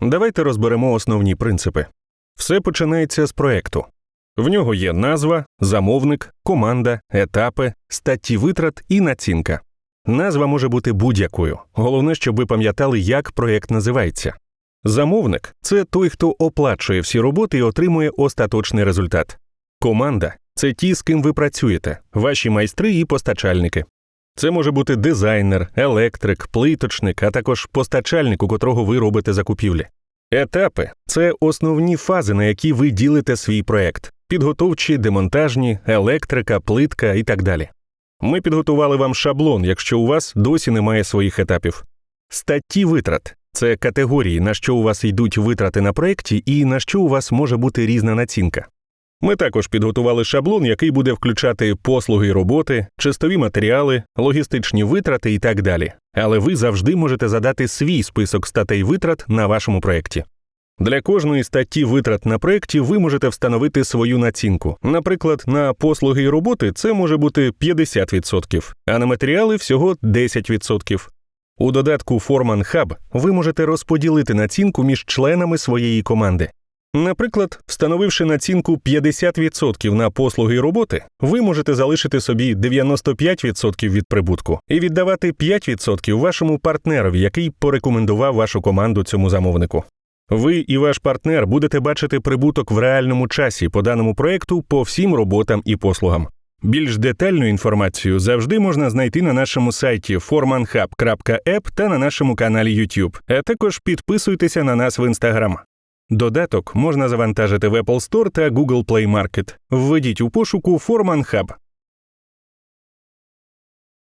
Давайте розберемо основні принципи. Все починається з проекту. В нього є назва, замовник, команда, етапи, статті витрат і націнка. Назва може бути будь-якою. Головне, щоб ви пам'ятали, як проєкт називається. Замовник це той, хто оплачує всі роботи і отримує остаточний результат. Команда це ті, з ким ви працюєте, ваші майстри і постачальники. Це може бути дизайнер, електрик, плиточник, а також постачальник, у котрого ви робите закупівлі. Етапи це основні фази, на які ви ділите свій проект: підготовчі, демонтажні, електрика, плитка і так далі. Ми підготували вам шаблон, якщо у вас досі немає своїх етапів. Статті витрат це категорії, на що у вас йдуть витрати на проєкті і на що у вас може бути різна націнка. Ми також підготували шаблон, який буде включати послуги роботи, чистові матеріали, логістичні витрати і так далі. Але ви завжди можете задати свій список статей витрат на вашому проєкті. Для кожної статті витрат на проєкті ви можете встановити свою націнку. Наприклад, на послуги й роботи це може бути 50%, а на матеріали всього 10%. У додатку Foreman Hub ви можете розподілити націнку між членами своєї команди. Наприклад, встановивши націнку 50% на послуги й роботи, ви можете залишити собі 95% від прибутку і віддавати 5% вашому партнерові, який порекомендував вашу команду цьому замовнику. Ви і ваш партнер будете бачити прибуток в реальному часі по даному проекту по всім роботам і послугам. Більш детальну інформацію завжди можна знайти на нашому сайті formanhub.app та на нашому каналі YouTube, а також підписуйтеся на нас в Instagram. Додаток можна завантажити в Apple Store та Google Play Market. Введіть у пошуку Forman Hub.